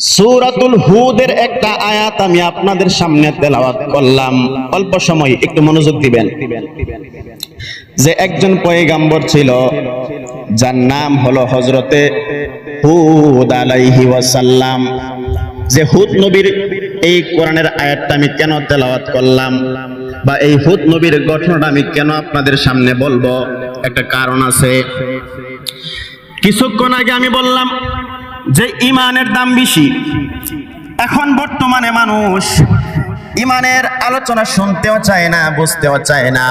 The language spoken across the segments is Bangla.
সূরাতুল হুদের একটা আয়াত আমি আপনাদের সামনে তেলাওয়াত করলাম। অল্প সময় একটু মনোযোগ দিবেন। যে একজন পয়গাম্বর ছিল, যার নাম হলো হজরতে হুদ আলাইহি ওয়াসাল্লাম। যে হুদ নবীর এই কোরআনের আয়াতটা আমি কেন তেলাওয়াত করলাম বা এই হুদ নবীর ঘটনাটা আমি কেন আপনাদের সামনে বলব? একটা কারণ আছে। কিছুক্ষণ আগে আমি বললাম যে ইমানের দাম বেশি। এখন বর্তমানে মানুষ ইমানের আলোচনা শুনতেও চায় না, বুঝতেও চায় না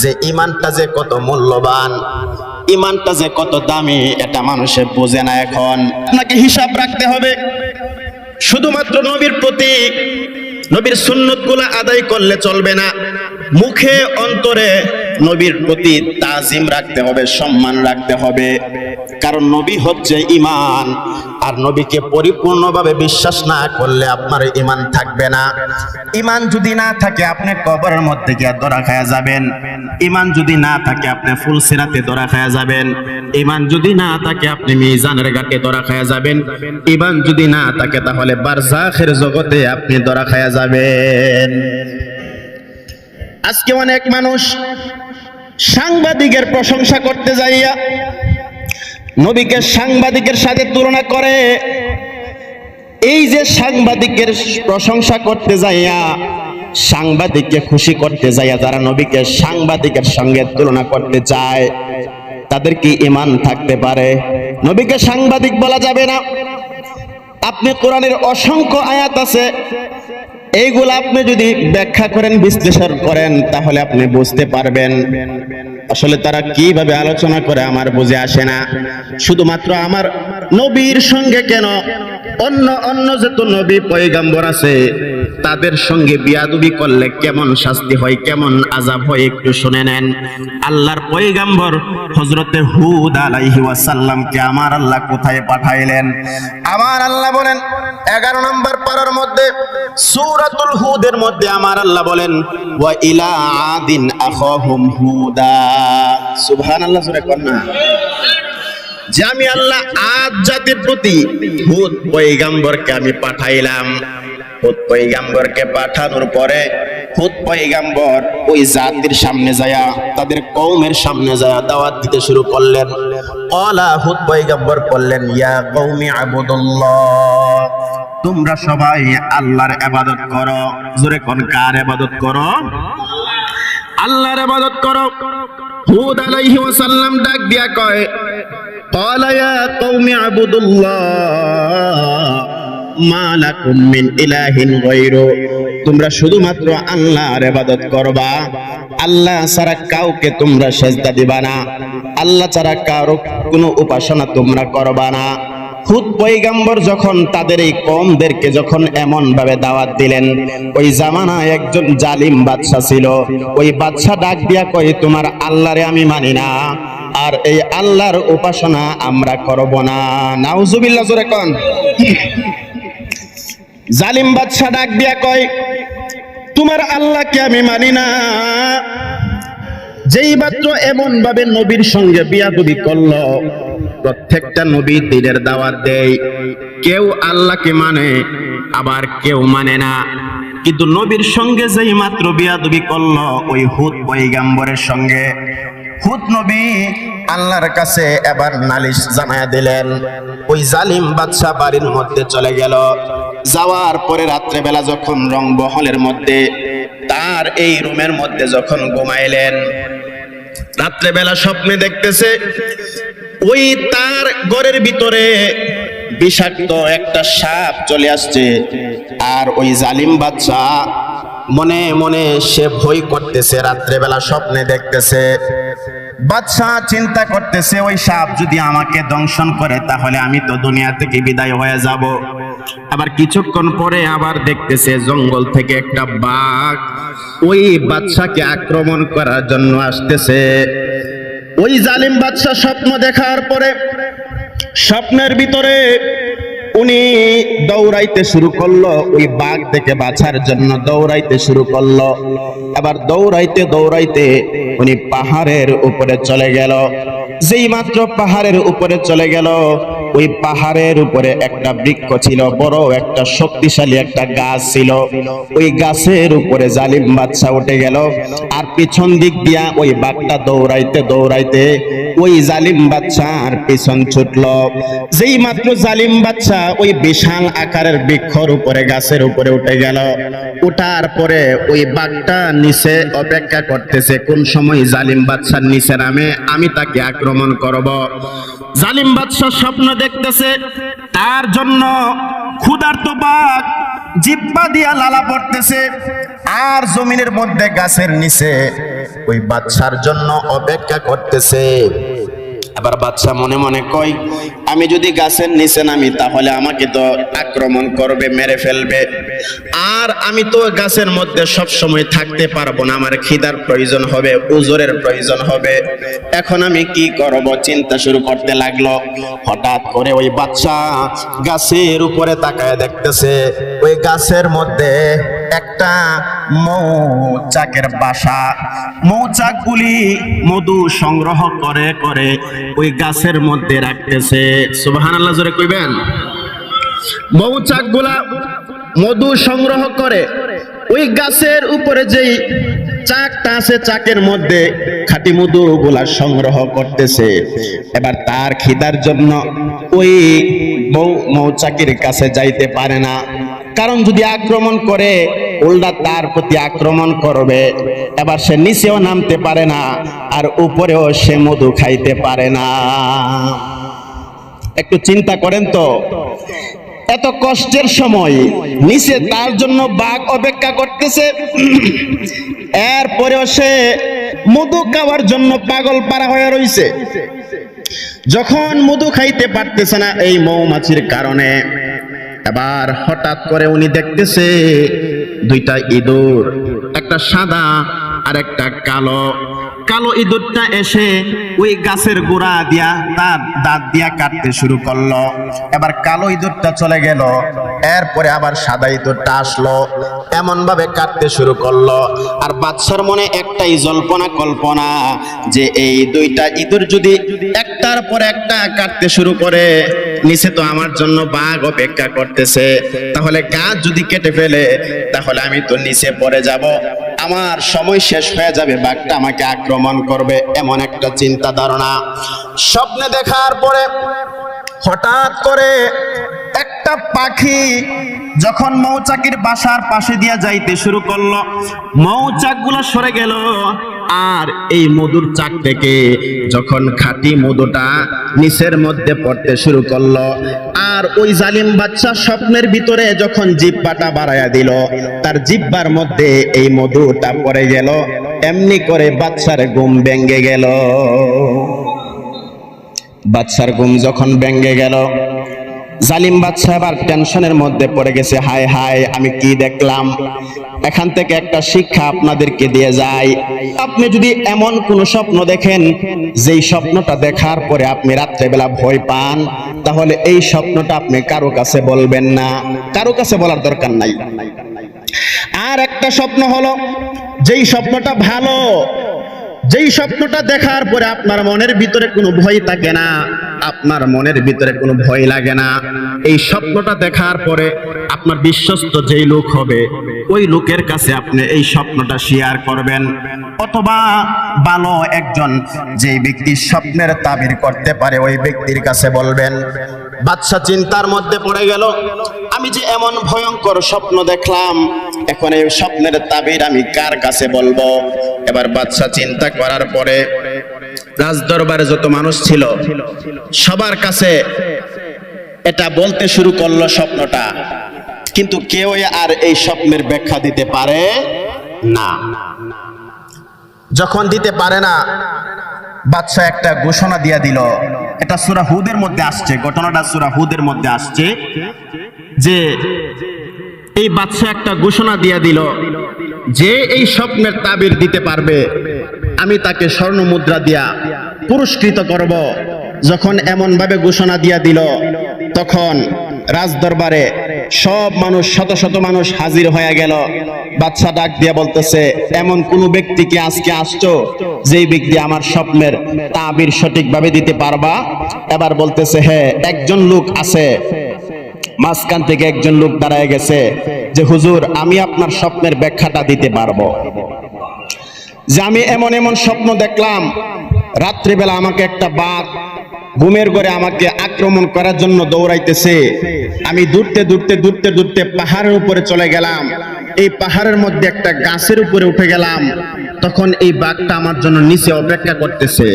যে ইমানটা যে কত মূল্যবান, ইমানটা যে কত দামি, এটা মানুষে বোঝে না এখন। আপনাকে হিসাব রাখতে হবে, শুধুমাত্র নবীর প্রতীক, নবীর সুন্নতগুলো আদায় করলে চলবে না। মুখে, অন্তরে নবীর প্রতি তাজিম রাখতে হবে, সম্মান রাখতে হবে। কারণ নবী হচ্ছে ইমান আর নবীকে পরিপূর্ণভাবে বিশ্বাস না করলে আপনার ইমান থাকবে না। ইমান যদি না থাকে, আপনি কবরের মধ্যে গিয়ে দরা খায়া যাবেন। ইমান যদি না থাকে, আপনি ফুল সিরাতে দরা খায়া যাবেন। ইমান যদি না থাকে, আপনি মিজানের ঘাটে দরা খায়া যাবেন। ইমান যদি না থাকে, তাহলে বারজাখের জগতে আপনি দরা খায়া যাবেন। আজকে অনেক মানুষ সাংবাদিকের প্রশংসা করতে যাইয়া নবীকে সাংবাদিকের সাথে তুলনা করে, এই যে সাংবাদিকের প্রশংসা করতে যাইয়া, সাংবাদিককে খুশি করতে যাইয়া যারা নবীকে সাংবাদিকের সঙ্গে তুলনা করতে চায়, তাদের কি ইমান থাকতে পারে? নবীকে সাংবাদিক বলা যাবে না। আপনি কোরআনের অসংখ্য আয়াত আছে এইগুলো আপনি যদি ব্যাখ্যা করেন বিশ্লেষণ করেন তাহলে আপনি বুঝতে পারবেন। আসলে তারা কীভাবে আলোচনা করে আমার বুঝে আসে না। শুধুমাত্র আমার নবীর সঙ্গে কেন? অন্য অন্য যত নবী পয়গাম্বর আছে, তাদের সঙ্গে বিয়াদুবি করলে কেমন শাস্তি হয়, কেমন আজাব হয় একটু শুনে নেন। আল্লাহর পয়গাম্বর হজরতে হুদ আলাইহি আমার আল্লাহ কোথায় পাঠাইলেন? আমার আল্লাহ বলেন, এগারো নম্বর পারার মধ্যে, সূরাতুল হুদের মধ্যে আমার আল্লাহ বলেন, ওয়া ইলা আদিন আখাহুম হুদা। সুবহানাল্লাহ সূরা কন্না যে আমি আল্লাহ আদ জাতির প্রতি হুদ পয়গাম্বরকে আমি পাঠাইলাম হুদ পয়গাম্বরকে পাঠানোর পরে হুদ পয়গাম্বর ওই জাতির সামনে যায়া, তাদের কৌমের সামনে যায়া দাওয়াত দিতে শুরু করলেন। অলা হুদ পয়গাম্বর বললেন, ইয়া কৌমি আবুদুল্লাহ, তোমরা সবাই আল্লাহর ইবাদত করো। জোরে কোন, কার ইবাদত করো? আল্লাহর ইবাদত করো। হুদ আলাইহি ওয়াসাল্লাম ডাক দিয়া কয় ক্বালা ইয়া কওমি আবুদুল্লাহ, মা মিন ইলাহিন গায়রু। তোমরা শুধুমাত্র আল্লাহর ইবাদত করবা। আল্লাহ ছাড়া কাউকে তোমরা সেজদা দিবা না। আল্লাহ ছাড়া কারও কোনো উপাসনা তোমরা করবা না। হুদ পৈগাম্বর যখন তাদের এই কমদেরকে যখন এমন ভাবে দাওয়াত দিলেন, ওই জামানায় একজন জালিম বাদশা ছিল। ওই বাদশা ডাক দিয়া কই তোমার আল্লাহরে আমি মানি না, আর এই আল্লাহর উপাসনা আমরা করব না। নাউজুবিল্লাহ, জোরে কন। জালিম বাদশা ডাক দিয়া কয়, তোমার আল্লাহকে আমি মানি না। যেই মাত্র এমন ভাবে নবীর সঙ্গে বিয়াদবি করল প্রত্যেকটা নবী দিনের দাওয়াত দেয়। কেউ আল্লাহকে মানে আবার কেউ মানে না। কিন্তু নবীর সঙ্গে যেই মাত্র বিয়াদবি করল, ওই হুদ পৈগাম্বরের সঙ্গে। হুদ নবী আল্লাহর কাছে এবার নালিশ জানায়া দিলেন, ওই জালিম বাদশা বাড়ির মধ্যে চলে গেল। যাওয়ার পরে রাত্রেবেলা যখন রং বহলের মধ্যে, তার এই রুমের মধ্যে যখন ঘুমাইলেন, রাত্রেবেলা স্বপ্নে দেখতেছে ওই তার ঘরের ভিতরে বিষাক্ত একটা সাপ চলে আসছে। আর ওই জালিম বাচ্চা মনে মনে সে ভয় করতেছে, রাত্রেবেলা স্বপ্নে দেখতেছে। বাদশাহ চিন্তা করতেছে, ওই সাপ যদি আমাকে দংশন করে, তাহলে আমি তো দুনিয়া থেকে বিদায় হয়ে যাব। আবার কিছুক্ষণ পরে আবার দেখতেছে, জঙ্গল থেকে একটা বাঘ ওই বাদশাকে আক্রমণ করার জন্য আসতেছে। ওই জালিম বাদশাহ স্বপ্ন দেখার পরে স্বপ্নের ভিতরে উনি দৌড়াইতে শুরু করল, ওই বাঘ থেকে বাছার জন্য দৌড়াইতে শুরু করল। আবার দৌড়াইতে দৌড়াইতে উনি পাহাড়ের উপরে চলে গেল। যেই মাত্র পাহাড়ের উপরে চলে গেল ওই পাহাড়ের উপরে একটা বৃক্ষ ছিল, বড় একটা শক্তিশালী একটা গাছ ছিল। ওই গাছের উপরে জালিম বাচ্চা উঠে গেল। আর পিছন দিক দিয়া ওই বাঘটা দৌড়াইতে দৌড়াইতে ওই জালিম বাচ্চার পিছন ছুটল। যেই মাত্র জালিম বাচ্চা ওই বিশাল আকারের বৃক্ষর উপরে, গাছের উপরে উঠে গেল। উঠার পরে ওই বাঘটা নিচে অপেক্ষা করতেছে, কোন সময় জালিম বাচ্চার নিচে নামে, আমি তাকে আক্রমণ করব। জালিম বাদশাহ স্বপ্ন দেখতেছে, তার জন্য ক্ষুধার্ত বাঘ জিব্বা দিয়া লালা পড়তেছে, আর জমিনের মধ্যে গাছের নিচে ওই বাচ্চার জন্য অপেক্ষা করতেছে। এবার বাচ্চা মনে মনে কয়, আমি যদি গাছের নিচে নামি, তাহলে আমাকে তো আক্রমণ করবে, মেরে ফেলবে। আর আমি তো গাছের মধ্যে সব সময় থাকতে পারব না, আমার খিদার প্রয়োজন হবে, উজরের প্রয়োজন হবে। এখন আমি কি করব? চিন্তা শুরু করতে লাগল। হঠাৎ করে ওই বাচ্চা গাছের উপরে তাকায় দেখতেছে, ওই গাছের মধ্যে একটা মৌচাকের বাসা। মৌচাকগুলি মধু সংগ্রহ করে করে ওই গাছের মধ্যে রাখতেছে। সুবাহান আল্লাহ জোরে কইবেন? মৌচাকগুলা মধু সংগ্রহ করে, ওই গাছের উপরে যেই চাকটা আছে, চাকের মধ্যে খাঁটি মধু গুলা সংগ্রহ করতেছে। এবার তার খিদার জন্য ওই মৌচাকির কাছে যাইতে পারে না। কারণ যদি আক্রমণ করে, উল্টা তার প্রতি আক্রমণ করবে। এবার সে নিচেও নামতে পারে না, আর উপরেও সে মধু খাইতে পারে না। একটু চিন্তা করেন তো, এত কষ্টের সময় নিচে তার জন্য বাঘ অপেক্ষা করতেছে। এরপরেও সে মধু খাওয়ার জন্য পাগল পারা হয়ে রইছে। যখন মধু খাইতে পারতেছে না এই মৌমাছির কারণে এবার হঠাৎ করে উনি দেখতেছে দুইটা ইঁদুর, একটা সাদা আর একটা কালো। কালো ইঁদুরটা এসে ওই গাছের গোড়া দিয়া, তার দাঁত দিয়া কাটতে শুরু করল। এবার কালো ইঁদুরটা চলে গেল। এরপরে আবার সাদা ইঁদুরটা আসলো। এমন ভাবে কাটতে শুরু করল। আর বাচ্চার মনে একটাই জল্পনা কল্পনা যে এই দুইটা ইঁদুর যদি একটার পর একটা কাটতে শুরু করে নিচে তো আমার জন্য বাঘ অপেক্ষা করতেছে। তাহলে গাছ যদি কেটে ফেলে, তাহলে আমি তো নিচে পড়ে যাব। আমার সময় শেষ হয়ে যাবে, বাঘটা আমাকে আক্রমণ করবে, এমন একটা চিন্তা ধারণা স্বপ্নে দেখার পরে হঠাৎ করে একটা পাখি যখন মৌচাকির বাসার পাশে দিয়া যাইতে শুরু করল মৌচাকগুলো সরে গেল। আর এই মধুর চাক থেকে যখন খাঁটি মধুটা নিচের মধ্যে পড়তে শুরু করল, আর ওই জালিম বাচ্চা স্বপ্নের ভিতরে যখন জিব্বাটা বাড়াইয়া দিল, তার জিব্বার মধ্যে এই মধুটা পড়ে গেল, এমনি করে বাচ্চার ঘুম ভেঙ্গে গেল। বাচ্চার ঘুম যখন ভেঙ্গে গেল জালিম বাচ্চা আবার টেনশনের মধ্যে পড়ে গেছে, হায় হায়, আমি কি দেখলাম? এখান থেকে একটা শিক্ষা আপনাদেরকে দিয়ে যাই। আপনি যদি এমন কোন স্বপ্ন দেখেন, যেই স্বপ্নটা দেখার পরে আপনি রাত্রেবেলা ভয় পান, তাহলে এই স্বপ্নটা আপনি কারও কাছে বলবেন না। কারও কাছে বলার দরকার নাই। আর একটা স্বপ্ন হলো, যেই স্বপ্নটা ভালো যেই স্বপ্নটা দেখার পরে আপনার মনের ভিতরে কোনো ভয় থাকে না, আপনার মনের ভিতরে কোনো ভয় লাগে না। এই স্বপ্নটা দেখার পরে আপনার বিশ্বস্ত যেই লোক হবে, ওই লোকের কাছে আপনি এই স্বপ্নটা শেয়ার করবেন। অথবা ভালো একজন যেই ব্যক্তি স্বপ্নের তাবির করতে পারে, ওই ব্যক্তির কাছে বলবেন বাচ্চা চিন্তার মধ্যে পড়ে গেল। আমি যে এমন ভয়ঙ্কর স্বপ্ন দেখলাম, এখন এই স্বপ্নের তাবির আমি কার কাছে বলব? এবার বাচ্চা চিন্তা করার পরে রাজদরবারে যত মানুষ ছিল, সবার কাছে এটা বলতে শুরু করল স্বপ্নটা। কিন্তু কেউ আর এই স্বপ্নের ব্যাখ্যা দিতে পারে না। যখন দিতে পারে না বাচ্চা একটা ঘোষণা দিয়া দিল এটা সুরা হুদের মধ্যে আসছে, ঘটনাটা সুরা হুদের মধ্যে আসছে যে এই বাচ্চা একটা ঘোষণা দিয়া দিল যে এই স্বপ্নের তাবির দিতে পারবে, আমি তাকে স্বর্ণ মুদ্রা দিয়া পুরস্কৃত করব। যখন এমন ভাবে ঘোষণা দিয়া দিল, তখন রাজদরবারে সব মানুষ, শত শত মানুষ হাজির হয়ে গেল। বাচ্চা ডাক দিয়া বলতেছে, এমন কোন ব্যক্তি কি আজকে আসছো? যেই ব্যক্তি আমার স্বপ্নের তাবির সঠিকভাবে দিতে পারবা, এবার বলতেছে হ্যাঁ একজন লোক আছে। মাঝখান থেকে একজন লোক দাঁড়ায় গেছে যে, হুজুর, আমি আপনার স্বপ্নের ব্যাখ্যাটা দিতে পারব। যে, আমি এমন এমন স্বপ্ন দেখলাম। রাত্রিবেলা আমাকে একটা বাঘ ঘুমের ঘরে আমাকে আক্রমণ করার জন্য দৌড়াইতেছে। আমি দূরতে দূরতে দূরতে দূরতে পাহাড়ের উপরে চলে গেলাম। এই পাহাড়ের মধ্যে একটা গাছের উপরে উঠে গেলাম। তখন এই বাঘটা আমার জন্য নিচে অপেক্ষা করতেছে।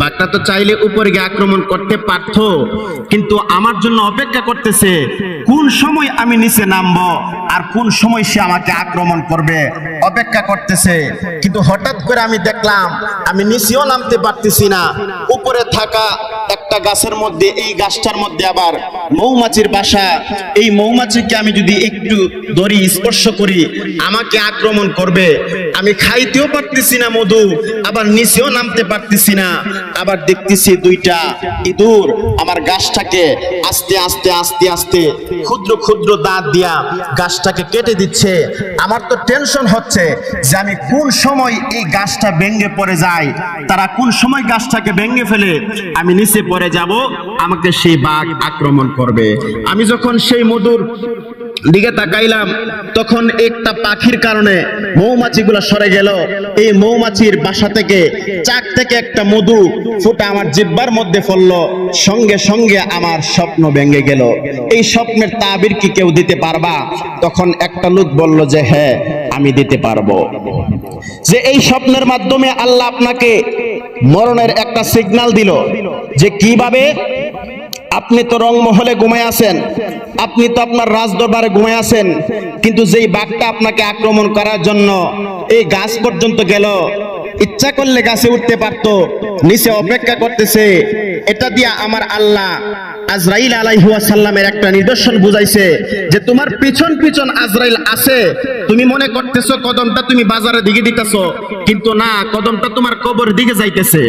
বাঘটা তো চাইলে উপরে গিয়ে আক্রমণ করতে পারত, কিন্তু আমার জন্য অপেক্ষা করতেছে, কোন সময় আমি নিচে নামবো আর কোন সময় সে আমাকে আক্রমণ করবে? অপেক্ষা করতেছে। কিন্তু হঠাৎ করে আমি দেখলাম, আমি নিচেও নামতে পারতেছি না, উপরে থাকা একটা গাছের মধ্যে, এই গাছটার মধ্যে আবার মৌমাছির বাসা। এই মৌমাছিকে আমি যদি একটু দড়ি স্পর্শ করি, আমাকে আক্রমণ করবে। আমি খাইতেও পারতেছি না, মধু। আবার নিচেও নামতে পারতেছি না। আবার দেখতেছি দুইটা ইঁদুর আমার গাছটাকে আস্তে আস্তে আস্তে আস্তে ক্ষুদ্র ক্ষুদ্র দাঁত দিয়া গাছটাকে কেটে দিচ্ছে। আমার তো টেনশন হচ্ছে যে আমি কোন সময় এই গাছটা ভেঙে পড়ে যায় তারা কোন সময় গাছটাকে ভেঙে ফেলে, আমি নিচে পড়ে যাব আমাকে সেই বাঘ আক্রমণ করবে। আমি যখন সেই মধুর দিকে তাকাইলাম, তখন একটা পাখির কারণে মৌমাছিগুলো সরে গেল। এই মৌমাছির বাসা থেকে, চাক থেকে একটা মধু ফুটা আমার জিব্বার মধ্যে পড়ল। সঙ্গে সঙ্গে আমার স্বপ্ন ভেঙে গেল। এই স্বপ্নের তাবির কি কেউ দিতে পারবা? তখন একটা লোক বলল যে হ্যাঁ আমি দিতে পারব। যে এই স্বপ্নের মাধ্যমে আল্লাহ আপনাকে মরণের একটা সিগন্যাল দিল যে কীভাবে আপনি তো রংমহলে ঘুমায় আছেন। আপনি তো আপনার রাজদরবারে ঘুমায় আছেন। কিন্তু যেই বাঘটা আপনাকে আক্রমণ করার জন্য এই গাছ পর্যন্ত গেল, ইচ্ছা করলে গাছে উঠতে পারতো, নিচে অপেক্ষা করতেছে, এটা দিয়া আমার আল্লাহ আজরাইল আলাইহুয়াসাল্লামের একটা নিদর্শন বুঝাইছে যে তোমার পিছন পিছন আজরাইল আছে। তুমি মনে করতেছো কদমটা তুমি বাজারের দিকে দিতেছো, কিন্তু না, কদমটা তোমার কবরের দিকে যাইতেছে।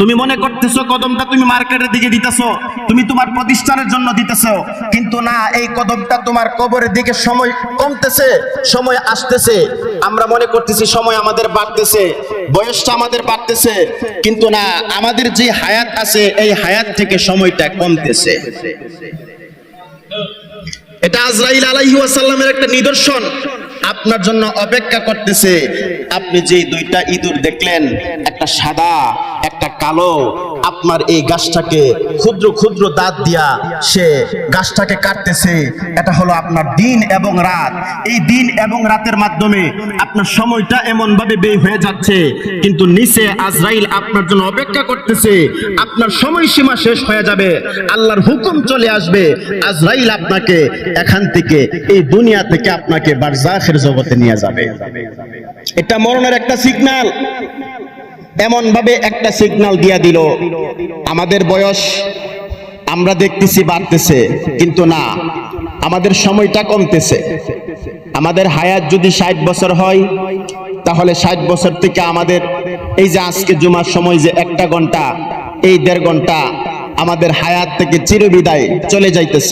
তুমি মনে করতেছো কদমটা তুমি মার্কেটের দিকে দিতেছো, তুমি তোমার প্রতিষ্ঠানের জন্য দিতেছো, কিন্তু না, এই কদমটা তোমার কবরের দিকে সময় কমতেছে, সময় আসতেছে। আমরা মনে করতেছি সময় আমাদের বাড়তেছে, বয়সটা আমাদের বাড়তেছে, কিন্তু না, আমাদের যে হায়াত আছে, এই হায়াত থেকে সময়টা কমতেছে। এটা আজরাইল আলাইহি ওয়াসাল্লামের একটা নিদর্শন। আপনার জন্য অপেক্ষা করতেছে, আপনি যে দুইটা ইঁদুর দেখলেন, একটা সাদা কালো, আপনার এই গাছটাকে ক্ষুদ্র ক্ষুদ্র দাঁত দিয়া সে গাছটাকে কাটতেছে। এটা হলো আপনার দিন এবং রাত। এই দিন এবং রাতের মাধ্যমে আপনার সময়টা এমন ভাবে ব্যয় হয়ে যাচ্ছে। কিন্তু নিচে আজরাইল আপনার জন্য অপেক্ষা করতেছে। আপনার সময়সীমা শেষ হয়ে যাবে। আল্লাহর হুকুম চলে আসবে। আজরাইল আপনাকে এখান থেকে, এই দুনিয়া থেকে আপনাকে বারজাখের জগতে নিয়ে যাবে। এটা মরণের একটা সিগন্যাল এমন ভাবে একটা সিগন্যাল দিয়া দিল। আমাদের বয়স, আমরা দেখতেছি বাড়তেছে, কিন্তু না। আমাদের সময়টা কমতেছে। আমাদের হায়াত যদি ষাট বছর হয়, তাহলে ষাট বছর থেকে আমাদের এই যে আজকে জুমার সময় যে একটা ঘণ্টা, এই দেড় ঘণ্টা আমাদের হায়াত থেকে চিরবিদায় চলে যাইতেছে।